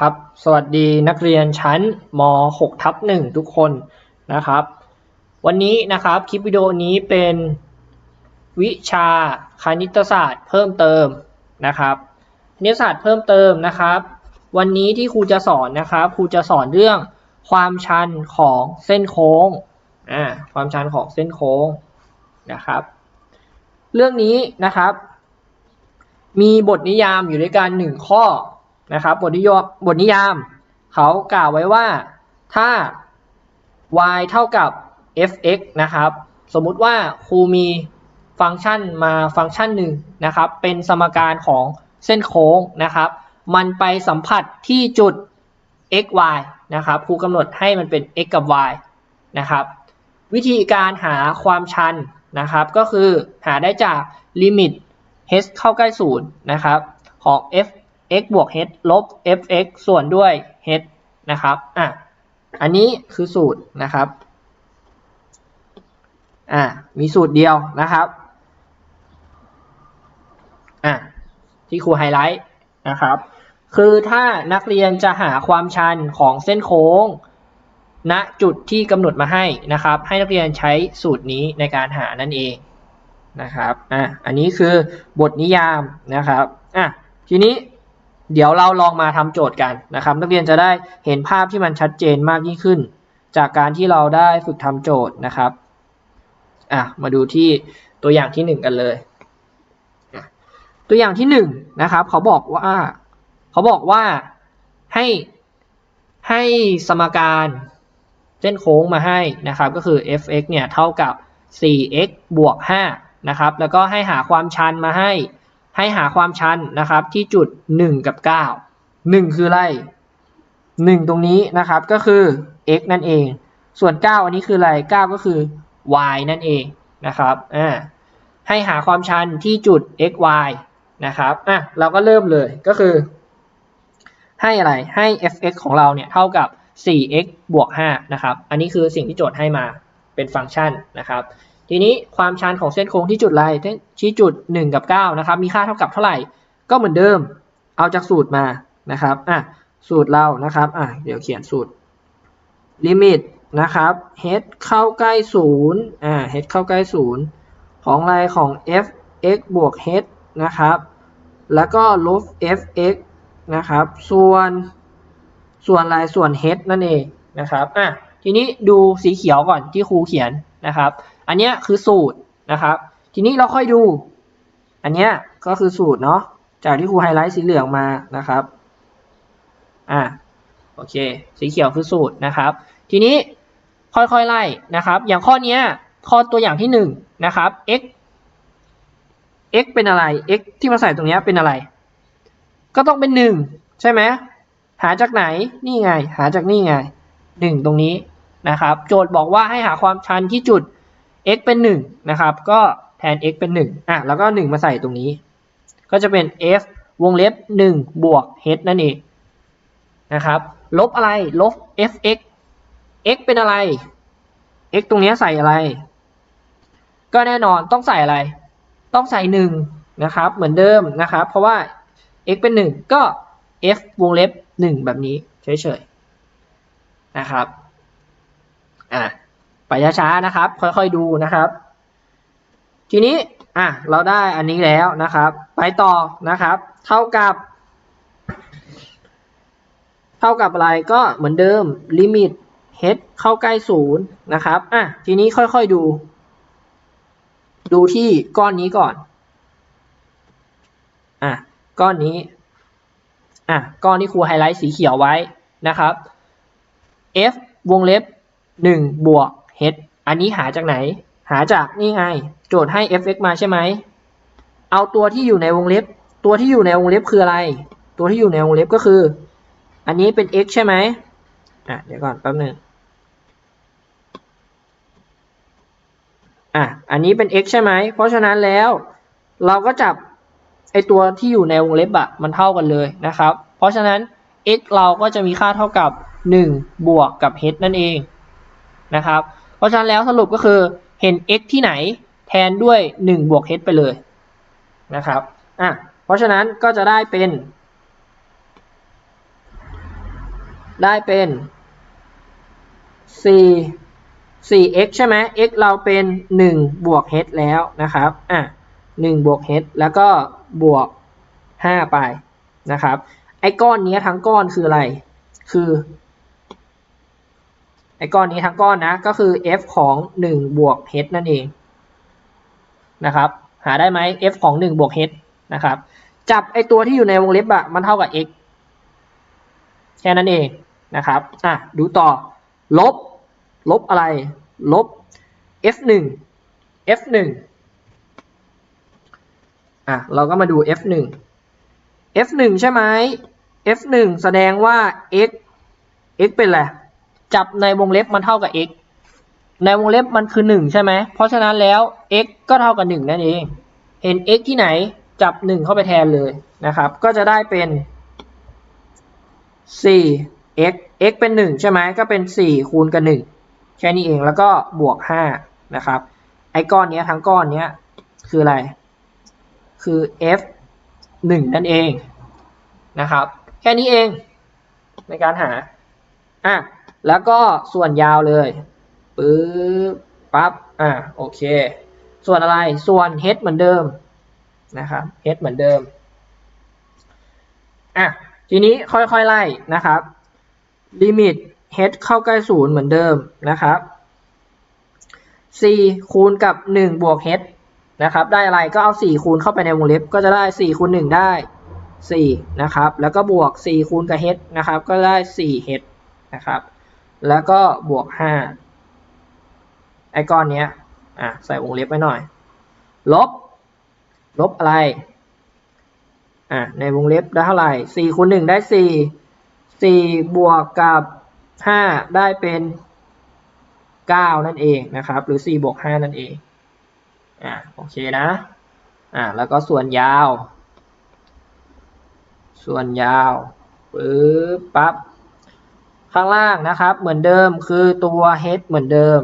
ครับ สวัสดีนักเรียนชั้นม .6 ทับ1ทุกคนนะครับ วันนี้นะครับคลิปวิดีโอนี้เป็นวิชาคณิตศาสตร์เพิ่มเติมนะครับคณิตศาสตร์เพิ่มเติมนะครับ วันนี้ที่ครูจะสอนนะครับครูจะสอนเรื่องความชันของเส้นโค้งอ่าความชันของเส้นโค้งนะครับ เรื่องนี้นะครับ มีบทนิยามอยู่ด้วยกันหนึ่งข้อ นะครับบทนิยมบทนิยาม เขากล่าวไว้ว่าถ้า y เท่ากับ f(x) นะครับ สมมุติว่าครูมีฟังก์ชันมาฟังก์ชันหนึ่งนะครับ เป็นสมการของเส้นโค้งนะครับ มันไปสัมผัสที่จุด x y นะครับครูกำหนดให้มันเป็น x กับ y นะครับ วิธีการหาความชันนะครับ ก็คือหาได้จากลิมิต h เข้าใกล้ศูนย์นะครับของ f x บวก h ลบ fx ส่วนด้วย h นะครับอะอันนี้คือสูตรนะครับอะมีสูตรเดียวนะครับอะที่ครูไฮไลท์นะครับคือถ้านักเรียนจะหาความชันของเส้นโค้งณจุดที่กำหนดมาให้นะครับ ให้นักเรียนใช้สูตรนี้ในการหานั่นเองนะครับอะอันนี้คือบทนิยามนะครับอะทีนี้ เดี๋ยวเราลองมาทำโจทย์กันนะครับ นักเรียนจะได้เห็นภาพที่มันชัดเจนมากยิ่งขึ้น จากการที่เราได้ฝึกทำโจทย์นะครับอะมาดูที่ตัวอย่างที่หนึ่งกันเลย ตัวอย่างที่หนึ่งนะครับเขาบอกว่าเขาบอกว่าให้ให้สมการเส้นโค้งมาให้นะครับ ก็คือ f(x) เนี่ยเท่ากับ 4x บวก5นะครับแล้วก็ให้หาความชันมาให้ ให้หาความชันนะครับที่จุด 1 กับ 9 1 คืออะไร 1 ตรงนี้นะครับก็คือ x นั่นเอง ส่วน 9 อันนี้คืออะไร 9 ก็คือ y นั่นเองนะครับอ่าให้หาความชันที่จุด x y นะครับอะเราก็เริ่มเลยก็คือ ให้อะไรให้ f(x) ของเราเนี่ยเท่ากับ 4x บวก5นะครับ อันนี้คือสิ่งที่โจทย์ให้มาเป็นฟังก์ชันนะครับ ทีนี้ความชันของเส้นโค้งที่จุดอะไรชี้จุด 1 กับ 9 นะครับ มีค่าเท่ากับเท่าไหร่ ก็เหมือนเดิม เอาจากสูตรมานะครับ อะ สูตรเรานะครับ อะ เดี๋ยวเขียนสูตร ลิมิตนะครับ h เข้าใกล้ 0 อ่า h เข้าใกล้ 0 ของอะไรของ f x บวก h นะครับ แล้วก็ลบ f x นะครับ ส่วน ส่วนอะไร ส่วน h นั่นเองนะครับ อะ ทีนี้ดูสีเขียวก่อนที่ครูเขียนนะครับ อันนี้คือสูตรนะครับ ทีนี้เราค่อยดู อันนี้ก็คือสูตรเนาะ จากที่ครูไฮไลท์สีเหลืองมานะครับ อะโอเค สีเขียวคือสูตรนะครับ ทีนี้ค่อยๆไล่นะครับ อย่างข้อนี้ข้อตัวอย่างที่1นนะครับ x x เป็นอะไร x ที่มาใส่ตรงนี้เป็นอะไร ก็ต้องเป็น1ใช่ไหมหาจากไหนนี่ไง หาจากนี่ไง1ตรงนี้นะครับ โจทย์บอกว่าให้หาความชันที่จุด x เป็น1นะครับก็แทน x เป็น1อะแล้วก็ 1 มาใส่ตรงนี้ ก็จะเป็น f วงเล็บ 1 บวก h นั่นเองนะครับ ลบอะไรลบ fx x เป็นอะไร x ตรงนี้ใส่อะไร ก็แน่นอนต้องใส่อะไร ต้องใส่ 1 นะครับ เหมือนเดิมนะครับ เพราะว่า x เป็น 1 ก็ f วงเล็บ 1 แบบนี้เฉยๆนะครับอะ ช้าๆนะครับ ค่อยๆดูนะครับ ทีนี้อะเราได้อันนี้แล้วนะครับ ไปต่อนะครับ เท่ากับ เท่ากับอะไรก็เหมือนเดิมลิมิต h เข้าใกล้ศูนย์นะครับอะทีนี้ค่อยๆดู ดูที่ก้อนนี้ก่อนอะก้อนนี้อะก้อนที่ครูไฮไลท์สีเขียวไว้นะครับ f วงเล็บ 1 บวก h อันนี้หาจากไหน หาจากนี่ไง โจทย์ให้ fx มาใช่ไหม เอาตัวที่อยู่ในวงเล็บ ตัวที่อยู่ในวงเล็บคืออะไร ตัวที่อยู่ในวงเล็บก็คือ อันนี้เป็น x ใช่ไหมอะเดี๋ยวก่อนแป๊บหนึ่งอะอันนี้เป็น x ใช่ไหม เพราะฉะนั้นแล้วเราก็จับไอตัวที่อยู่ในวงเล็บอะมันเท่ากันเลยนะครับ เพราะฉะนั้น x เราก็จะมีค่าเท่ากับ 1 บวกกับ h นั่นเองนะครับ ราะฉะนั้นแล้วสรุปก็คือเห็น x ที่ไหนแทนด้วย1บวก h ไปเลยนะครับอะเพราะฉะนั้นก็จะได้เป็น ได้เป็นสี่สี่ x ใช่ไหม x เราเป็นหนึ่งบวก h แล้วนะครับ อะหนึ่งบวก h แล้วก็บวกห้าไปนะครับ ไอ้ก้อนนี้ทั้งก้อนคืออะไร คือ ไอ้ก้อนนี้ทั้งก้อนนะ ก็คือ f ของหนึ่งบวก h นั่นเองนะครับ หาได้ไหม f ของหนึ่งบวก h นะครับ จับไอ้ตัวที่อยู่ในวงเล็บอะมันเท่ากับ x แค่นั้นเองนะครับ อะ ดูต่อ ลบ ลบอะไร ลบ f1 f1 อะ เราก็มาดู f1 f1 ใช่ไหม f1 แสดงว่า x x เป็นอะไร จับในวงเล็บมันเท่ากับ x ในวงเล็บมันคือ 1 ใช่ไหม เพราะฉะนั้นแล้ว x ก็เท่ากับ 1 นั่นเอง เห็น x ที่ไหนจับ 1 เข้าไปแทนเลยนะครับ ก็จะได้เป็น 4 x x เป็น 1 ใช่ไหม ก็เป็น 4 คูณกับ 1 แค่นี้เอง แล้วก็บวก 5 นะครับ ไอ้ก้อนนี้ทั้งก้อนนี้คืออะไร คือ f 1 นั่นเองนะครับ แค่นี้เองในการหา อะ แล้วก็ส่วนยาวเลยปึ๊บปั๊บอะโอเค ส่วนอะไรส่วน h เหมือนเดิมนะครับ h เหมือนเดิมอะทีนี้ค่อยๆไล่นะครับลิมิต h เข้าใกล้ศูนย์เหมือนเดิมนะครับ4คูณกับ 1 บวก h นะครับ ได้อะไรก็เอา 4 คูณเข้าไปในวงเล็บ ก็จะได้ 4 คูณ 1 ได้ 4 นะครับ แล้วก็บวก 4 คูณกับ h นะครับ ก็ได้ 4h นะครับ แล้วก็บวก 5 ไอ้ก้อนเนี้ยอะใส่วงเล็บไว้หน่อย ลบ ลบอะไรอะในวงเล็บได้เท่าไหร่4คูณ1ได้ 4 4 บวกกับ 5 ได้เป็น 9 นั่นเองนะครับ หรือ 4 บวก 5 นั่นเองอะโอเคนะอะแล้วก็ส่วนยาว ส่วนยาวปึ๊บปั๊บ ข้างล่างนะครับ เหมือนเดิมคือตัว h เหมือนเดิม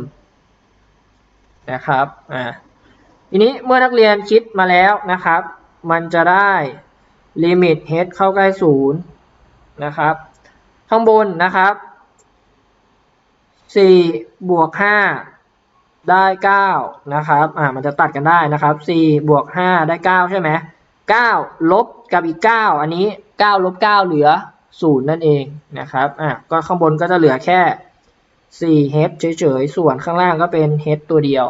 นะครับอ่าทีนี้เมื่อนักเรียนคิดมาแล้วนะครับ มันจะได้ลิมิต h เข้าใกล้ศูนย์นะครับ ข้างบนนะครับ4บวก5ได้9นะครับอ่ามันจะตัดกันได้นะครับ4บวก5ได้9ใช่ไหม9ลบกับอีก 9 อันนี้9ลบ9เหลือ 0 นั่นเองนะครับอ่าก็ข้างบนก็จะเหลือแค่4 h เฉยๆ ส่วนข้างล่างก็เป็น h ตัวเดียว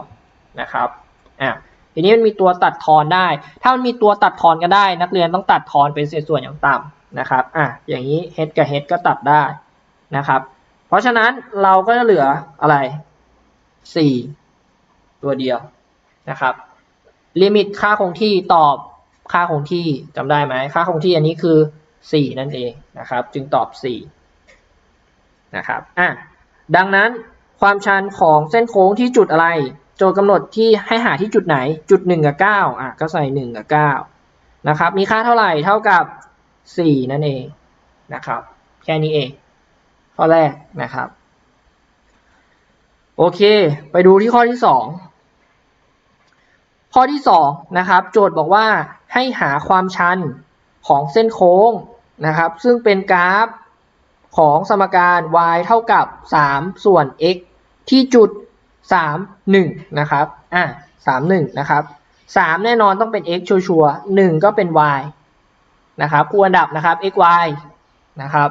นะครับอ่าทีนี้มันมีตัวตัดทอนได้ ถ้ามันมีตัวตัดทอนกันได้ นักเรียนต้องตัดทอนเป็นเศษส่วนอย่างต่ำนะครับอะอย่างนี้ h กับ h ก็ตัดได้นะครับ เพราะฉะนั้นเราก็จะเหลืออะไร 4 ตัวเดียวนะครับลิมิตค่าคงที่ตอบค่าคงที่จำได้ไหมค่าคงที่อันนี้คือ 4 นั่นเองนะครับ จึงตอบ 4 นะครับอะดังนั้นความชันของเส้นโค้งที่จุดอะไร โจทย์กำหนดที่ให้หาที่จุดไหนจุด 1 กับ9อะก็ใส่ 1 กับ9นะครับมีค่าเท่าไหร่เท่ากับ 4 นั่นเองนะครับแค่นี้เองข้อแรกนะครับ โอเค ไปดูที่ข้อที่ 2 ข้อที่2นะครับโจทย์บอกว่าให้หาความชันของเส้นโค้ง นะครับ ซึ่งเป็นกราฟของสมการ y เท่ากับ 3 ส่วน x ที่จุด 3 1 นะครับ อะ3 1 นะครับ 3 แน่นอนต้องเป็น x ชัวร์ๆ1ก็เป็น y นะครับคู่อันดับนะครับ x y นะครับ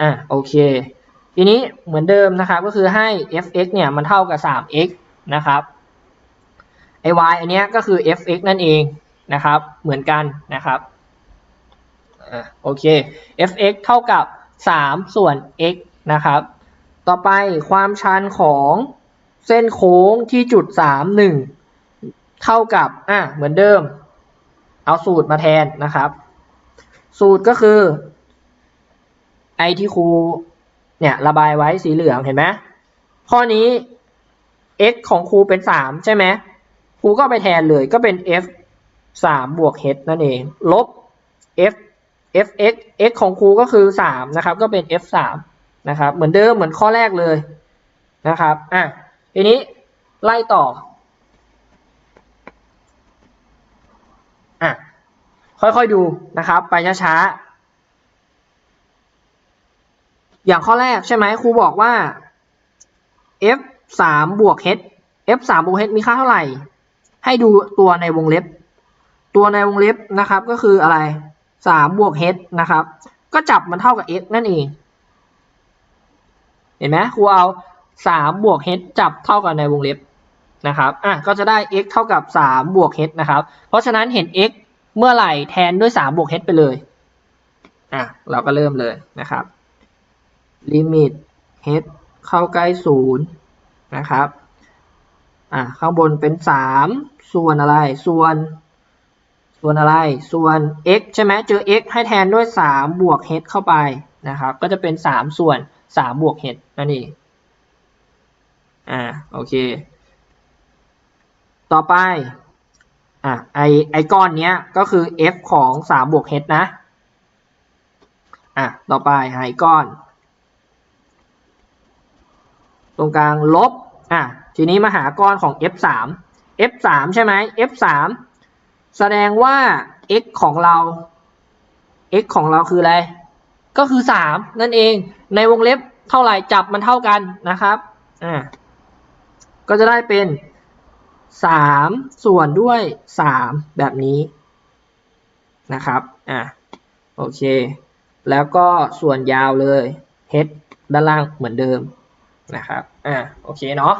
อะโอเค ทีนี้เหมือนเดิมนะครับก็คือให้ f(x) เนี่ยมันเท่ากับ 3x นะครับไอ y อันเนี้ยก็คือ f(x) นั่นเองนะครับ เหมือนกันนะครับ อะโอเค f(x) เท่ากับ 3 ส่วน x นะครับ ต่อไปความชันของเส้นโค้งที่จุด 3 1 เท่ากับ อะ เหมือนเดิม เอาสูตรมาแทนนะครับ สูตรก็คือไอที่ครูเนี่ยระบายไว้สีเหลืองเห็นไหมข้อนี้ x ของครูเป็น 3 ใช่ไหมครูก็ไปแทนเลยก็เป็น f 3บวก h นั่นเอง ลบ f f x x ของครูก็คือ 3 นะครับ ก็เป็น f 3นะครับ เหมือนเดิมเหมือนข้อแรกเลยนะครับอะทีนี้ไล่ต่ออะค่อยๆดูนะครับ ไปช้าๆ อย่างข้อแรกใช่ไหมครูบอกว่า f สามบวก h f สามบวก h มีค่าเท่าไหร่ ให้ดูตัวในวงเล็บ ตัวในวงเล็บนะครับก็คืออะไร สามบวก h นะครับ ก็จับมันเท่ากับ x นั่นเอง เห็นไหมครูเอาสามบวก h จับเท่ากับในวงเล็บนะครับ อะ ก็จะได้ x เท่ากับสามบวก h นะครับ เพราะฉะนั้นเห็น x เมื่อไหร่แทนด้วยสามบวก h ไปเลย อะ เราก็เริ่มเลยนะครับลิมิต h เข้าใกล้ศูนย์นะครับ อะ ข้างบนเป็นสามส่วนอะไร ส่วน ส่วนอะไร ส่วน x ใช่ไหมเจอ x ให้แทนด้วยสามบวก h เข้าไปนะครับ ก็จะเป็นสามส่วนสามบวก h นั่นเอง อ่า โอเค ต่อไป อะ ไอไอก้อนเนี้ยก็คือ f ของสามบวก h นะ อะ ต่อไปหาไอก้อน ตรงกลางลบ อะ ทีนี้มาหาก้อนของ f สาม f สามใช่ไหม f สาม แสดงว่า x ของเรา x ของเราคืออะไร ก็คือสามนั่นเอง ในวงเล็บเท่าไหร่จับมันเท่ากันนะครับ อ่า ก็จะได้เป็นสามส่วนด้วยสามแบบนี้นะครับ อ่าโอเค แล้วก็ส่วนยาวเลย h ด้านล่างเหมือนเดิมนะครับ อ่าโอเคเนาะ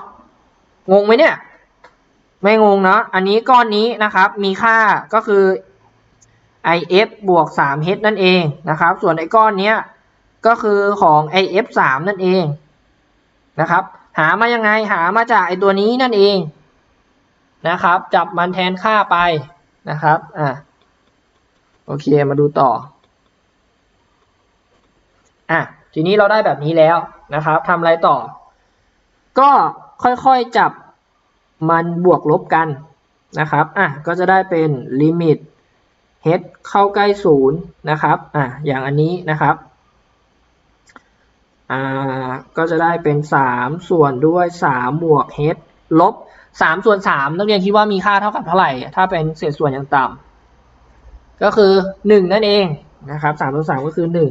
งงไหมเนี่ย ไม่งงเนาะอันนี้ก้อนนี้นะครับ มีค่าก็คือ if บวก 3h นั่นเองนะครับ ส่วนไอ้ก้อนเนี้ยก็คือของ if 3นั่นเองนะครับ หามายังไงหามาจากไอ้ตัวนี้นั่นเองนะครับ จับมันแทนค่าไปนะครับอ่าโอเคมาดูต่ออะทีนี้เราได้แบบนี้แล้วนะครับทำอะไรต่อ ก็ค่อยๆจับ มันบวกลบกันนะครับ อะ ก็จะได้เป็นลิมิต h เข้าใกล้ศูนย์นะครับ อะ อย่างอันนี้นะครับ อ่า ก็จะได้เป็นสามส่วนด้วยสามบวก h ลบสามส่วนสามนักเรียนคิดว่ามีค่าเท่ากับเท่าไหร่ ถ้าเป็นเศษส่วนอย่างต่ำก็คือหนึ่งนั่นเองนะครับสามส่วนสามก็คือหนึ่ง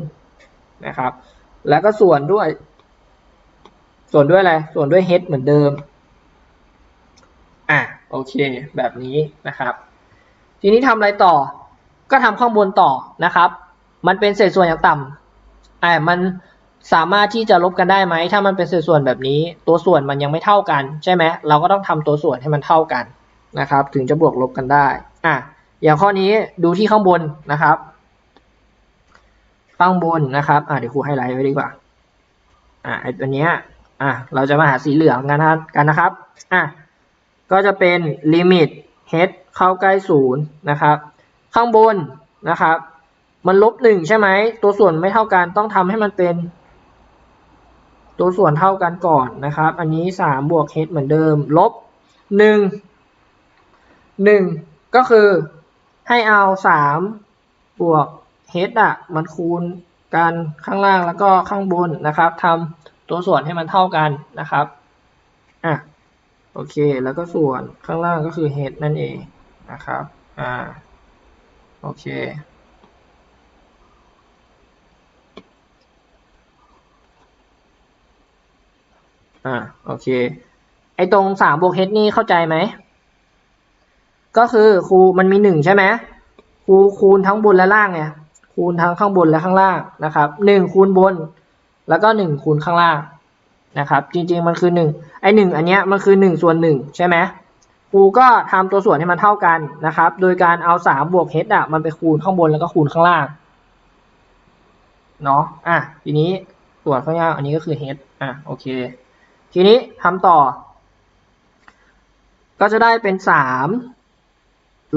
นะครับ แล้วก็ส่วนด้วย ส่วนด้วยอะไร ส่วนด้วย h เหมือนเดิม อะโอเค แบบนี้นะครับ ทีนี้ทำอะไรต่อ ก็ทำข้างบนต่อนะครับ มันเป็นเศษส่วนอย่างต่ำอ่ามันสามารถที่จะลบกันได้ไหม ถ้ามันเป็นเศษส่วนแบบนี้ ตัวส่วนมันยังไม่เท่ากัน ใช่ไหมเราก็ต้องทำตัวส่วนให้มันเท่ากันนะครับ ถึงจะบวกลบกันได้อะอย่างข้อนี้ดูที่ข้างบนนะครับ ข้างบนนะครับอะเดี๋ยวครูไฮไลท์ไว้ดีกว่า อะไอ้ตัวเนี้ยอะเราจะมาหาสีเหลืองกันนะกันนะครับ อะ ก็จะเป็นลิมิต h เข้าใกล้ศูนย์นะครับ ข้างบนนะครับ มันลบหนึ่งใช่ไหม ตัวส่วนไม่เท่ากันต้องทำให้มันเป็น ตัวส่วนเท่ากันก่อนนะครับ อันนี้สามบวก h เหมือนเดิม ลบหนึ่งหนึ่งก็คือให้เอาสามบวก h อะ มันคูณกันข้างล่างแล้วก็ข้างบนนะครับทำตัวส่วนให้มันเท่ากันนะครับอะ โอเค แล้วก็ส่วนข้างล่างก็คือ h นั่นเองนะครับ อ่า โอเค อ่า โอเค ไอตรงสามบวก h นี่เข้าใจไหม ก็คือครูมันมีหนึ่งใช่ไหมครูคูณทั้งบนและล่างไงคูณทั้งข้างบนและข้างล่างนะครับหนึ่งคูณบน แล้วก็หนึ่งคูณข้างล่าง นะครับ จริงๆมันคือหนึ่งไอหนึ่งอันเนี้ยมันคือหนึ่งส่วนหนึ่งใช่ไหมครูก็ทำตัวส่วนให้มันเท่ากันนะครับ โดยการเอาสามบวก h อะมันไปคูณข้างบนแล้วก็คูณข้างล่างเนาะอะทีนี้ส่วนข้างล่างอันนี้ก็คือ h อะโอเค ทีนี้ทำต่อ ก็จะได้เป็นสาม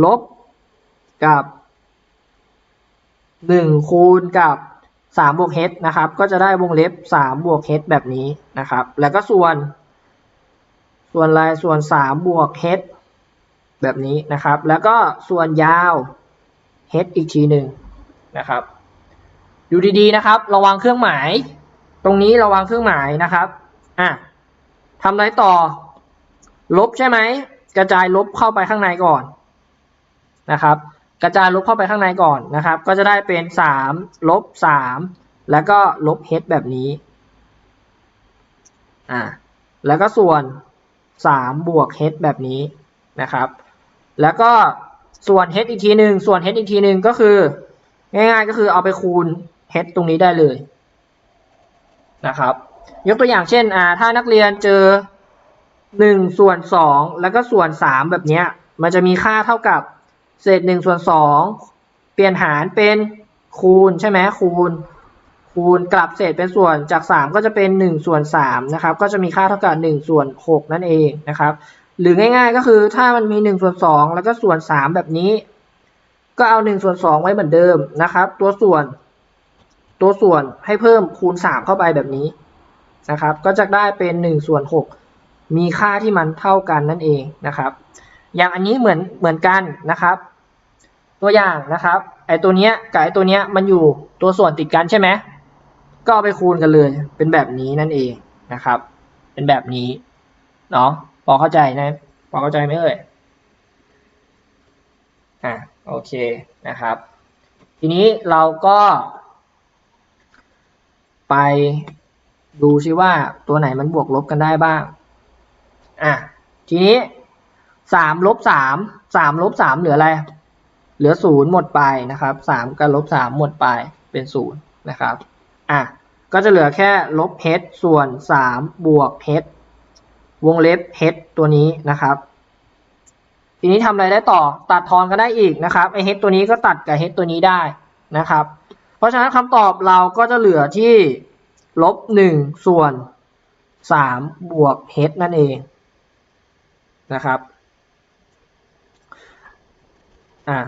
ลบกับหนึ่งคูณกับ สามบวก h นะครับ ก็จะได้วงเล็บสามบวก h แบบนี้นะครับ แล้วก็ส่วน ส่วนลายส่วนสามบวก h แบบนี้นะครับ แล้วก็ส่วนยาว h อีกทีหนึ่งนะครับ ดูดีๆนะครับ ระวังเครื่องหมาย ตรงนี้ระวังเครื่องหมายนะครับอะทำอะไรต่อ ลบใช่ไหม กระจายลบเข้าไปข้างในก่อนนะครับ กระจายลบเข้าไปข้างในก่อนนะครับ ก็จะได้เป็นสามลบสามแล้วก็ลบ h แบบนี้อ่าแล้วก็ส่วนสามบวก h แบบนี้นะครับ แล้วก็ส่วน h อีกทีหนึ่งส่วน h อีกทีหนึ่งก็คือ ง่ายๆก็คือเอาไปคูณ h ตรงนี้ได้เลยนะครับ ยกตัวอย่างเช่นอ่าถ้านักเรียนเจอหนึ่งส่วนสองแล้วก็ส่วนสามแบบเนี้ยมันจะมีค่าเท่ากับ เศษหนึ่งส่วนสองเปลี่ยนหารเป็นคูณใช่ไหมคูณ คูณกลับเศษเป็นส่วนจาก 3 ก็จะเป็น 1 ส่วน3นะครับก็จะมีค่าเท่ากับ 1 ส่วน 6 นั่นเองนะครับ หรือง่ายๆก็คือถ้ามันมี 1 ส่วน 2 แล้วก็ส่วน 3 แบบนี้ ก็เอา 1 ส่วน 2 ไว้เหมือนเดิมนะครับ ตัวส่วน ตัวส่วนให้เพิ่มคูณ 3 เข้าไปแบบนี้นะครับ ก็จะได้เป็น 1 ส่วน 6 มีค่าที่มันเท่ากันนั่นเองนะครับ อย่างอันนี้เหมือนเหมือนกันนะครับ ตัวอย่างนะครับไอตัวเนี้ยกับไอตัวเนี้ยมันอยู่ตัวส่วนติดกันใช่ไหมก็เอาไปคูณกันเลย เป็นแบบนี้นั่นเองนะครับ เป็นแบบนี้เนาะพอเข้าใจนะพอเข้าใจไหมเอ่ยอะโอเคนะครับ ทีนี้เราก็ ไปดูซิว่าตัวไหนมันบวกลบกันได้บ้างอะทีนี้ สามลบสามสามลบสามเหลืออะไร เหลือศูนย์หมดไปนะครับสามกับลบสามหมดไปเป็นศูนย์นะครับ อะ ก็จะเหลือแค่ลบ h ส่วนสามบวก h วงเล็บ h ตัวนี้นะครับ ทีนี้ทำอะไรได้ต่อตัดทอนก็ได้อีกนะครับไอ h ตัวนี้ก็ตัดกับ h ตัวนี้ได้นะครับ เพราะฉะนั้นคำตอบเราก็จะเหลือที่ลบหนึ่งส่วนสามบวก h นั่นเองนะครับ อะ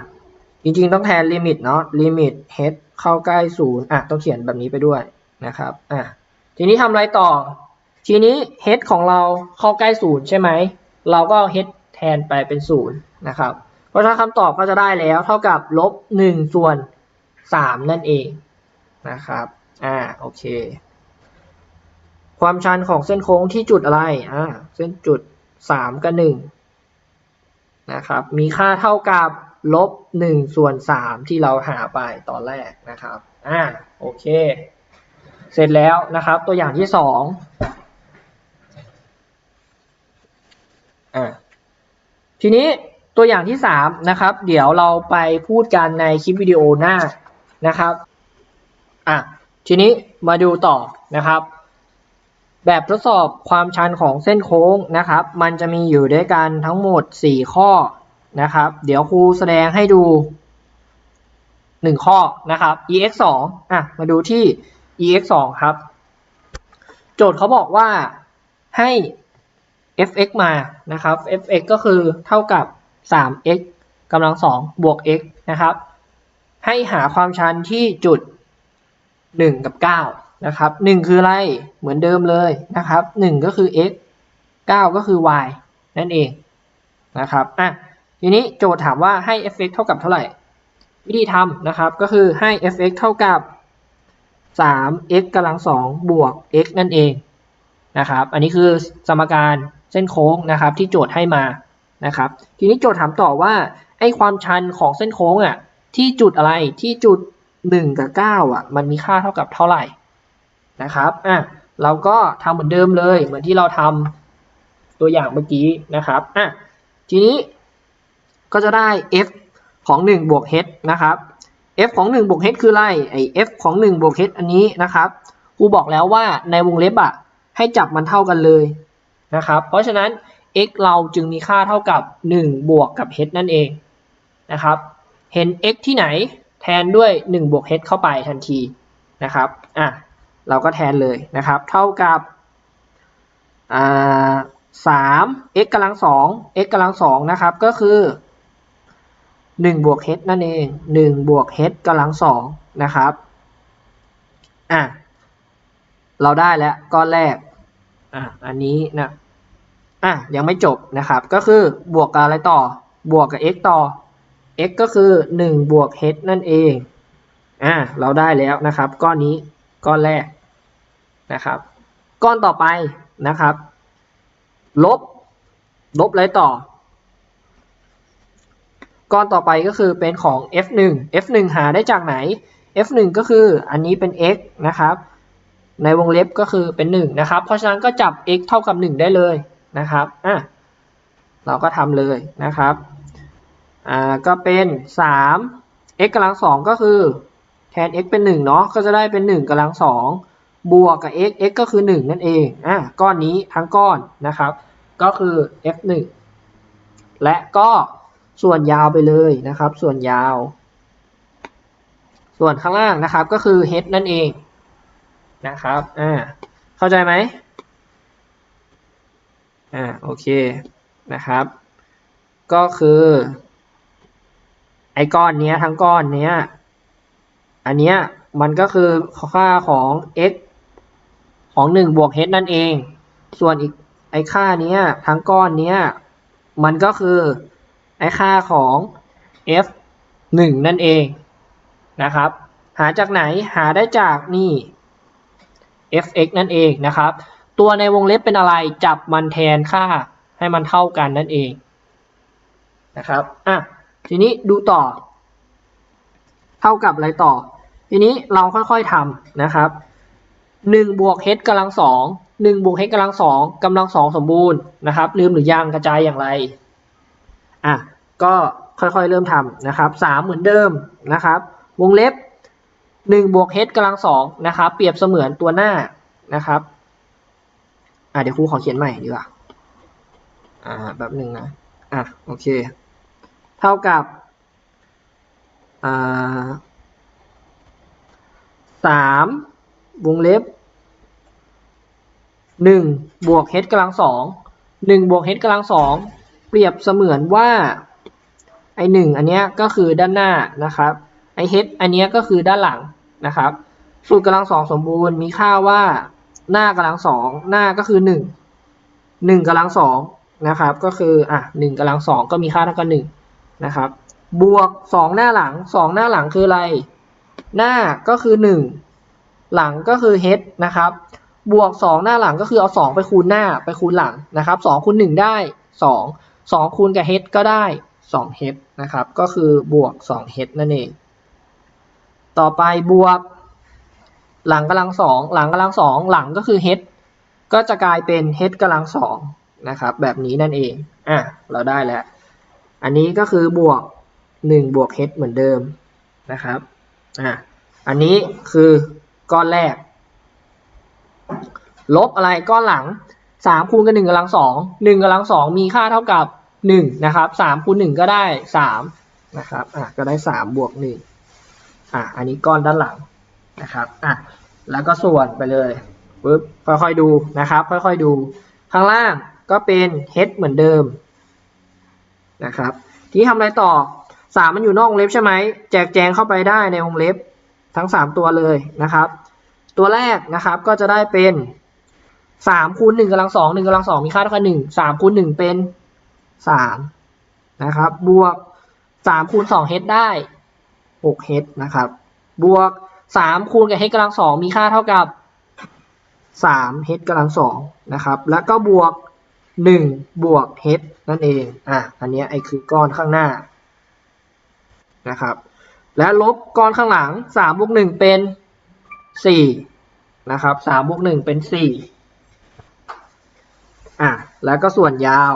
จริงๆต้องแทนลิมิตเนาะลิมิต h เข้าใกล้ศูนย์อะต้องเขียนแบบนี้ไปด้วยนะครับอะทีนี้ทำอะไรต่อ ทีนี้ h ของเราเข้าใกล้ศูนย์ใช่ไหม เราก็เอา h แทนไปเป็นศูนย์นะครับ เพราะฉะนั้นคำตอบก็จะได้แล้วเท่ากับลบหนึ่งส่วนสามนั่นเองนะครับอ่าโอเค ความชันของเส้นโค้งที่จุดอะไรอ่าเส้นจุดสามกับหนึ่งนะครับมีค่าเท่ากับ ลบหนึ่งส่วนสามที่เราหาไปตอนแรกนะครับอ่าโอเค เสร็จแล้วนะครับตัวอย่างที่สองอ่าทีนี้ตัวอย่างที่สามนะครับ เดี๋ยวเราไปพูดกันในคลิปวิดีโอหน้านะครับอะทีนี้มาดูต่อนะครับ แบบทดสอบความชันของเส้นโค้งนะครับ มันจะมีอยู่ด้วยกันทั้งหมด 4 ข้อ นะครับ เดี๋ยวครูแสดงให้ดู1ข้อนะครับ ex 2อะ มาดูที่ ex 2ครับ โจทย์เขาบอกว่าให้ fx มานะครับ fx ก็คือเท่ากับ 3x กำลัง2บวก x นะครับ ให้หาความชันที่จุด 1 กับ 9 นะครับ 1 คืออะไร เหมือนเดิมเลยนะครับ 1 ก็คือ x 9 ก็คือ y นั่นเองนะครับ อะ ทีนี้โจทย์ถามว่าให้ fx เท่ากับเท่าไหร่ วิธีทำนะครับก็คือให้ fx เท่ากับ 3x กำลัง2บวก x นั่นเองนะครับ อันนี้คือสมการเส้นโค้งนะครับที่โจทย์ให้มานะครับ ทีนี้โจทย์ถามต่อว่าไอ้ความชันของเส้นโค้งอะที่จุดอะไรที่จุด 1 กับ 9อะมันมีค่าเท่ากับเท่าไหร่นะครับอะเราก็ทำเหมือนเดิมเลยเหมือนที่เราทำตัวอย่างเมื่อกี้นะครับอะทีนี้ ก็จะได้ f ของ 1 บวก h นะครับ f ของ 1 บวก h คืออะไรไอ f ของ 1 บวก h อันนี้นะครับครูบอกแล้วว่าในวงเล็บอะให้จับมันเท่ากันเลยนะครับ เพราะฉะนั้น x เราจึงมีค่าเท่ากับ 1 บวกกับ h นั่นเองนะครับ เห็น x ที่ไหนแทนด้วย 1 บวก h เข้าไปทันทีนะครับอะเราก็แทนเลยนะครับ เท่ากับอ่าสาม x กำลังสอง x กำลังสองนะครับ ก็คือ หนึ่งบวก h นั่นเองหนึ่งบวก h กำลังสองนะครับอะเราได้แล้วก้อนแรกอะอันนี้นะอะยังไม่จบนะครับ ก็คือบวกกับอะไรต่อ บวกกับ x ต่อ x ก็คือหนึ่งบวก h นั่นเอง อะเราได้แล้วนะครับ ก้อนนี้ ก้อนแรกนะครับ ก้อนต่อไปนะครับ ลบ ลบอะไรต่อ ก้อนต่อไปก็คือเป็นของ f1 f1 หาได้จากไหน f1 ก็คืออันนี้เป็น x นะครับ ในวงเล็บก็คือเป็น 1 นะครับ เพราะฉะนั้นก็จับ x เท่ากับ 1 ได้เลยนะครับอะเราก็ทำเลยนะครับอ่าก็เป็น 3 x กำลัง 2 ก็คือแทน x เป็น 1 เนาะก็จะได้เป็น 1กำลัง 2 บวกกับ x x ก็คือ 1 นั่นเองอะก้อนนี้ทั้งก้อนนะครับ ก็คือ f 1 และก็ ส่วนยาวไปเลยนะครับ ส่วนยาว ส่วนข้างล่างนะครับก็คือ h นั่นเองนะครับอ่าเข้าใจไหมอ่าโอเคนะครับ ก็คือไอ้ก้อนเนี้ยทั้งก้อนเนี้ยอันเนี้ยมันก็คือค่าของ x ของ1บวก h นั่นเอง ส่วนอีกไอ้ค่าเนี้ยทั้งก้อนเนี้ยมันก็คือ ไอค่าของ f 1 นั่นเองนะครับ หาจากไหนหาได้จากนี่ fx นั่นเองนะครับ ตัวในวงเล็บเป็นอะไรจับมันแทนค่าให้มันเท่ากันนั่นเองนะครับอะทีนี้ดูต่อ เท่ากับอะไรต่อ ทีนี้เราค่อยๆทำนะครับ1บวก h กำลังสอง1บวก h กำลังสองกำลังสองสมบูรณ์นะครับลืมหรือยังกระจายอย่างไร อะก็ค่อยๆเริ่มทำนะครับ3เหมือนเดิมนะครับ วงเล็บ1บวก h กำลังสองนะครับเปรียบเสมือนตัวหน้านะครับอะเดี๋ยวครูขอเขียนใหม่ดีกว่าอ่าแบบหนึ่งนะอะโอเค เท่ากับอ่าสามวงเล็บหนึ่งบวก h กำลังสองหนึ่งบวก h กำลังสอง เปรียบเสมือนว่าไอหนึ่งอันเนี้ยก็คือด้านหน้านะครับไอ h อันเนี้ยก็คือด้านหลังนะครับ สูตรกำลังสองสมบูรณ์มีค่าว่าหน้ากำลังสองหน้าก็คือหนึ่งหนึ่งกำลังสองนะครับ ก็คืออะหนึ่งกำลังสองก็มีค่าเท่ากับหนึ่งนะครับ บวกสองหน้าหลังสองหน้าหลังคืออะไร หน้าก็คือหนึ่งหลังก็คือ h นะครับ บวกสองหน้าหลังก็คือเอาสองไปคูณหน้าไปคูณหลังนะครับสองคูณหนึ่งได้สอง สองคูณกับ h ก็ได้สอง h นะครับ ก็คือบวกสอง h นั่นเอง ต่อไปบวก หลังกำลังสองหลังกำลังสองหลังก็คือ h ก็จะกลายเป็น h กำลังสองนะครับ แบบนี้นั่นเอง อะ เราได้แล้ว อันนี้ก็คือบวกหนึ่งบวก h เหมือนเดิมนะครับ อะ อันนี้คือก้อนแรก ลบอะไรก้อนหลังสามคูณกับหนึ่งกำลังสองหนึ่งกำลังสองมีค่าเท่ากับ หนึ่งนะครับสามคูณหนึ่งก็ได้สามนะครับอะก็ได้สามบวกหนึ่งอะอันนี้ก้อนด้านหลังนะครับอะแล้วก็ส่วนไปเลยปึ๊บค่อยๆดูนะครับ ค่อยๆดู ข้างล่างก็เป็น h เหมือนเดิมนะครับ ทีนี้ทำอะไรต่อสามมันอยู่นอกวงเล็บใช่ไหมแจกแจงเข้าไปได้ในวงเล็บทั้งสามตัวเลยนะครับ ตัวแรกนะครับก็จะได้เป็นสามคูณหนึ่งกำลังสองหนึ่งกำลังสองมีค่าเท่ากับหนึ่งสามคูณหนึ่งเป็น สามนะครับบวกสามคูณสองเฮดได้หกเฮดนะครับบวกสามคูณกับเฮดกำลังสองมีค่าเท่ากับสามเฮดกำลังสองนะครับแล้วก็บวกหนึ่งบวกเฮดนั่นเองอะอันนี้ไอคือก้อนข้างหน้านะครับและลบก้อนข้างหลังสามบวกหนึ่งเป็นสี่นะครับสามบวกหนึ่งเป็นสี่อะแล้วก็ส่วนยาว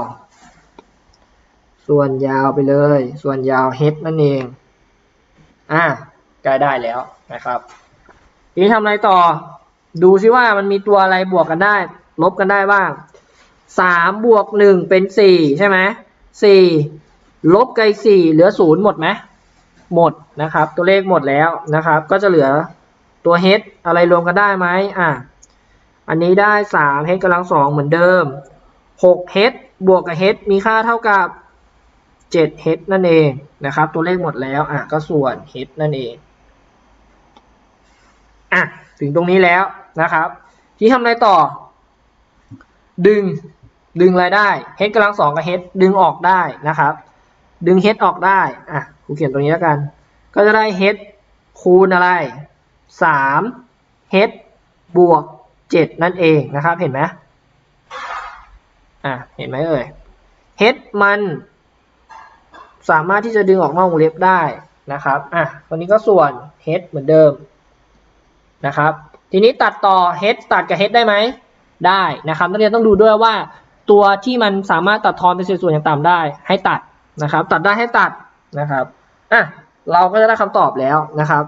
ส่วนยาวไปเลย ส่วนยาว h นั่นเอง อะใกล้ได้แล้วนะครับทีนี้ทำอะไรต่อ ดูซิว่ามันมีตัวอะไรบวกกันได้ ลบกันได้บ้างสามบวกหนึ่งเป็นสี่ใช่ไหมสี่ลบกับสี่เหลือศูนย์หมดไหมหมดนะครับ ตัวเลขหมดแล้วนะครับ ก็จะเหลือตัว h อะไรรวมกันได้ไหมอะอันนี้ได้สาม h กำลังสองเหมือนเดิมหก h บวกกับ h มีค่าเท่ากับ เจ็ด h นั่นเองนะครับ ตัวเลขหมดแล้วอะก็ส่วน h นั่นเองอะถึงตรงนี้แล้วนะครับ ที่ทำอะไรต่อ ดึงดึงอะไรได้ h กำลังสองกับ h ดึงออกได้นะครับ ดึง h ออกได้อะครูเขียนตรงนี้แล้วกัน ก็จะได้ h คูณอะไรสาม h บวกเจ็ดนั่นเองนะครับ เห็นไหมอะเห็นไหมเอ่ย h มัน สามารถที่จะดึงออกนอกวงเล็บได้นะครับอะตัวนี้ก็ส่วน h เหมือนเดิมนะครับ ทีนี้ตัดต่อ h ตัดกับ h ได้ไหมได้นะครับนักเรียนต้องดูด้วยว่าตัวที่มันสามารถตัดทอนเป็นเศษส่วนอย่างต่ำได้ ให้ตัดนะครับ ตัดได้ให้ตัดนะครับอะเราก็จะได้คำตอบแล้วนะครับ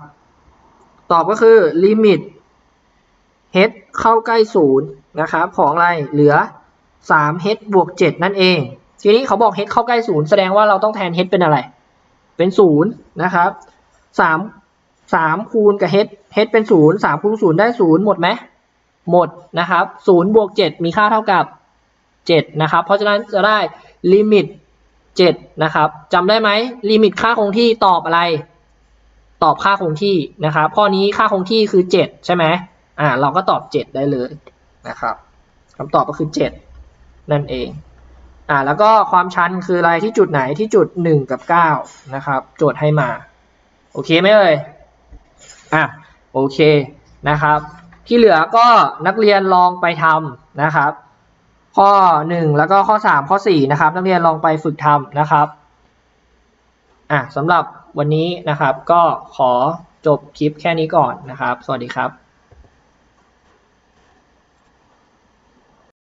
ตอบก็คือลิมิต h เข้าใกล้ศูนย์นะครับ ของอะไรเหลือ 3h บวก 7 นั่นเอง ทีนี้เขาบอก h เข้าใกล้ศูนย์แสดงว่าเราต้องแทน h เป็นอะไร เป็นศูนย์นะครับสามสามคูณกับ h h เป็นศูนย์สามคูณศูนย์ได้ศูนย์หมดไหมหมดนะครับศูนย์บวกเจ็ดมีค่าเท่ากับเจ็ดนะครับ เพราะฉะนั้นจะได้ลิมิตเจ็ดนะครับจำได้ไหมลิมิตค่าคงที่ตอบอะไร ตอบค่าคงที่นะครับข้อนี้ค่าคงที่คือเจ็ดใช่ไหมอ่า เราก็ตอบเจ็ดได้เลยนะครับคำตอบก็คือเจ็ดนั่นเอง อ่าแล้วก็ความชันคืออะไรที่จุดไหนที่จุดหนึ่งกับเก้านะครับ โจทย์ให้มา โอเคไหมเอ่ยอะโอเคนะครับ ที่เหลือก็นักเรียนลองไปทำนะครับ ข้อหนึ่งแล้วก็ข้อสามข้อสี่นะครับ นักเรียนลองไปฝึกทำนะครับอะสำหรับวันนี้นะครับก็ขอจบคลิปแค่นี้ก่อนนะครับ สวัสดีครับ